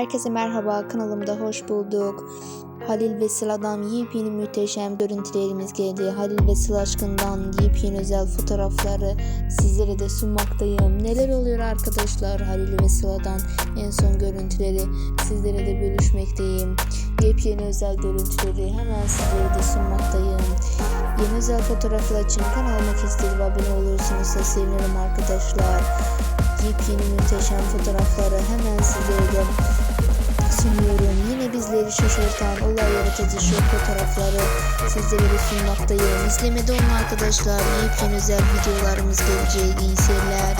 Herkese merhaba kanalımda hoş bulduk. Halil ve Sıla'dan yepyeni muhteşem görüntülerimiz geldi. Halil ve Sıla aşkından yepyeni özel fotoğrafları sizlere de sunmaktayım. Neler oluyor arkadaşlar Halil ve Sıla'dan en son görüntüleri sizlere de bölüşmekteyim. Yepyeni özel görüntüleri hemen sizlere de sunmaktayım. Yeni özel fotoğraflar için kanalıma kestirip abone olursunuz sevinirim arkadaşlar. Yepyeni muhteşem fotoğrafları hemen de sunuyorum. Yine bizleri şaşırtan olay yaratıcı şu fotoğrafları sizlere sunmaktayım. İzlemede olun arkadaşlar. Yepyeni özel videolarımız gelecek. İyi seyirler.